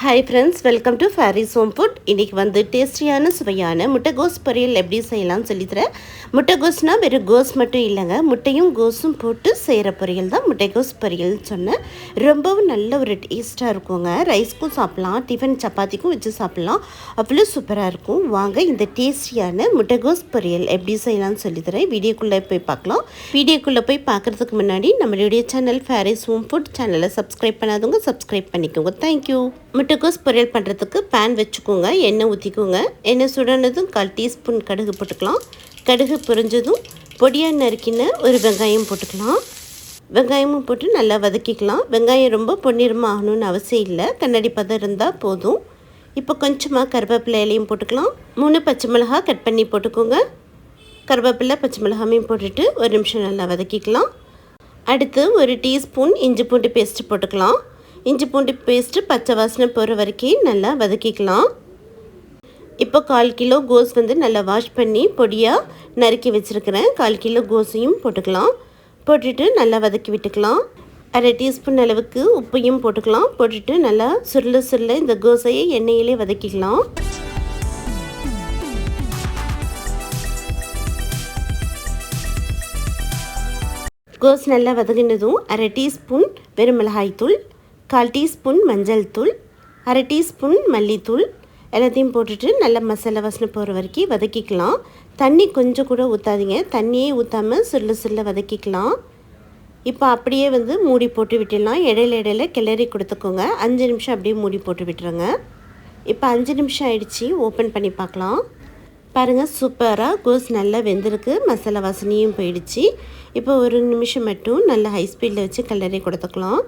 Hi friends welcome to Faris home food இன்றைக்கி வந்து டேஸ்டியான சுவையான முட்டைகோஸ் பொரியல் எப்படி செய்யலாம்னு சொல்லித்தரேன் முட்டைகோஸ்னால் வெறும் கோஸ் மட்டும் இல்லைங்க முட்டையும் கோஸும் போட்டு செய்கிற பொரியல் தான் முட்டைகோஸ் பொரியல்னு சொன்னேன். ரொம்பவும் நல்ல ஒரு டேஸ்ட்டாக இருக்குங்க. ரைஸ்க்கும் சாப்பிட்லாம் டிஃபன் சப்பாத்திக்கும் வச்சு சாப்பிட்லாம். அவ்வளோ சூப்பராக இருக்கும். வாங்க இந்த டேஸ்டியான முட்டைகோஸ் பொரியல் எப்படி செய்யலாம்னு சொல்லித்தரேன் வீடியோக்குள்ளே போய் பார்க்கலாம். வீடியோக்குள்ளே போய் பார்க்குறதுக்கு முன்னாடி நம்மளுடைய சேனல் ஃபேரிஸ் ஹோம் ஃபுட் சேனலை சப்ஸ்கிரைப் பண்ணாதவங்க சப்ஸ்கிரைப் பண்ணிக்கோங்க. தேங்க்யூ முட்டைக்கோஸ் பொரியல் பண்ணுறதுக்கு பேன் வச்சுக்கோங்க எண்ணெய் ஊற்றிக்கோங்க. எண்ணெய் சுடனதும் கால் டீஸ்பூன் கடுகு போட்டுக்கலாம். கடுகு பொரிஞ்சதும் பொடியாக நறுக்கின ஒரு வெங்காயம் போட்டுக்கலாம். வெங்காயமும் போட்டு நல்லா வதக்கிக்கலாம். வெங்காயம் ரொம்ப பொன்னிறமாக ஆகணும்னு அவசியம் இல்லை. கண்ணாடி பதம் இருந்தால் போதும். இப்போ கொஞ்சமாக கருவேப்பிலை இலையும் போட்டுக்கலாம். மூணு பச்சை மிளகா கட் பண்ணி போட்டுக்கோங்க. கருவேப்பிலை பச்சை மிளகாமையும் போட்டுட்டு ஒரு நிமிஷம் நல்லா வதக்கிக்கலாம். அடுத்து ஒரு டீஸ்பூன் இஞ்சி பூண்டு பேஸ்ட்டு போட்டுக்கலாம். இஞ்சி பூண்டு பேஸ்ட்டு பச்சை வாசனை போகிற வரைக்கும் நல்லா வதக்கிக்கலாம். இப்போ கால் கிலோ கோஸ் வந்து நல்லா வாஷ் பண்ணி பொடியாக நறுக்கி வச்சுருக்கிறேன் கால் கிலோ கோஸையும் போட்டுக்கலாம். போட்டுட்டு நல்லா வதக்கி விட்டுக்கலாம். அரை டீஸ்பூன் அளவுக்கு உப்பையும் போட்டுக்கலாம். போட்டுட்டு நல்லா சுருள சுருள இந்த கோஸையை எண்ணெயிலே வதக்கிக்கலாம். கோஸ் நல்லா வதங்கினதும் அரை டீஸ்பூன் வெறும் மிளகாய்த்தூள் கால் டீஸ்பூன் மஞ்சள் தூள் அரை டீஸ்பூன் மல்லித்தூள். எல்லாத்தையும் போட்டுட்டு நல்லா மசாலா வாசனை போகிற வரைக்கும் வதக்கிக்கலாம். தண்ணி கொஞ்சம் கூட ஊற்றாதீங்க தண்ணியே ஊற்றாமல் சுருள சுருள வதக்கிக்கலாம். இப்போ அப்படியே வந்து மூடி போட்டு விட்டுடலாம். இடையில இடையில கிளறி கொடுத்துக்கோங்க. அஞ்சு நிமிஷம் அப்படியே மூடி போட்டு விட்டுருங்க. இப்போ அஞ்சு நிமிஷம் ஆயிடுச்சு. ஓப்பன் பண்ணி பார்க்கலாம். பாருங்கள் சூப்பராக கோஸ் நல்லா வெந்திருக்கு. மசாலா வாசனையும் போயிடுச்சு. இப்போ ஒரு நிமிஷம் மட்டும் நல்லா ஹை ஸ்பீடில் வச்சு கிளறி கொடுத்துக்கலாம்.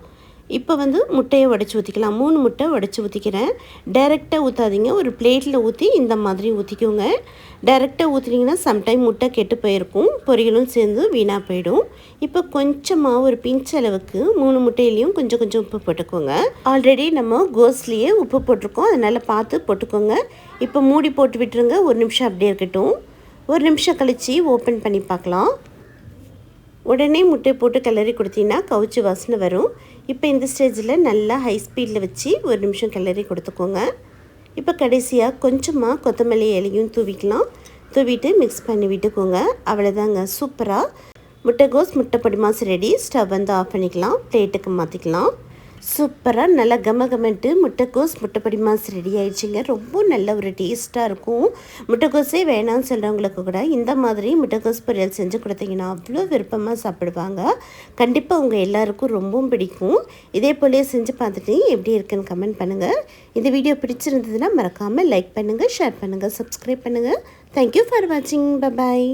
இப்போ வந்து முட்டையை உடச்சி ஊற்றிக்கலாம் மூணு முட்டை உடச்சி ஊற்றிக்கிறேன் டைரெக்டாக ஊற்றாதீங்க ஒரு பிளேட்டில் ஊற்றி இந்த மாதிரி ஊற்றிக்கோங்க டைரெக்டாக ஊற்றினீங்கன்னா சம்டைம் முட்டை கெட்டு போயிருக்கும். பொரியலும் சேர்ந்து வீணாக போயிடும். இப்போ கொஞ்சமாக ஒரு பிஞ்ச் அளவுக்கு மூணு முட்டையிலையும் கொஞ்சம் கொஞ்சம் உப்பு போட்டுக்கோங்க. ஆல்ரெடி நம்ம கோஸ்லேயே உப்பு போட்டிருக்கோம். அதனால் பார்த்து போட்டுக்கோங்க. இப்போ மூடி போட்டு விட்டுருங்க. ஒரு நிமிஷம் அப்படியே இருக்கட்டும். ஒரு நிமிஷம் கழித்து ஓப்பன் பண்ணி பார்க்கலாம். உடனே முட்டை போட்டு கிளறி கொடுத்தீங்கன்னா கவுச்சி வாசனை வரும். இப்போ இந்த ஸ்டேஜில் நல்லா ஹை ஸ்பீடில் வச்சு ஒரு நிமிஷம் கிளறி கொடுத்துக்கோங்க. இப்போ கடைசியாக கொஞ்சமாக கொத்தமல்லி இலையும் தூவிக்கலாம். தூவிட்டு மிக்ஸ் பண்ணி விட்டுக்கோங்க. அவ்வளோதாங்க சூப்பராக முட்டைகோஸ் முட்டை பொடிமாஸ் ரெடி ஸ்டவ் வந்து ஆஃப் பண்ணிக்கலாம். பிளேட்டுக்கு மாற்றிக்கலாம் சூப்பராக நல்லா கம கமெண்ட்டு முட்டைக்கோஸ் முட்டைப்படி மாஸ் ரெடி ஆயிடுச்சுங்க. ரொம்ப நல்ல ஒரு டேஸ்ட்டாக இருக்கும். முட்டைக்கோஸே வேணாம்னு சொல்கிறவங்களுக்கு கூட இந்த மாதிரி முட்டைக்கோஸ் பொரியல் செஞ்சு கொடுத்தீங்கன்னா அவ்வளோ விருப்பமாக சாப்பிடுவாங்க. கண்டிப்பாக உங்கள் எல்லாருக்கும் ரொம்பவும் பிடிக்கும். இதே போலே செஞ்சு பார்த்துட்டு எப்படி இருக்குன்னு கமெண்ட் பண்ணுங்கள் இந்த வீடியோ பிடிச்சிருந்ததுன்னா மறக்காமல் லைக் பண்ணுங்கள் ஷேர் பண்ணுங்கள் சப்ஸ்கிரைப் பண்ணுங்கள் தேங்க்யூ ஃபார் வாட்சிங் பபாய்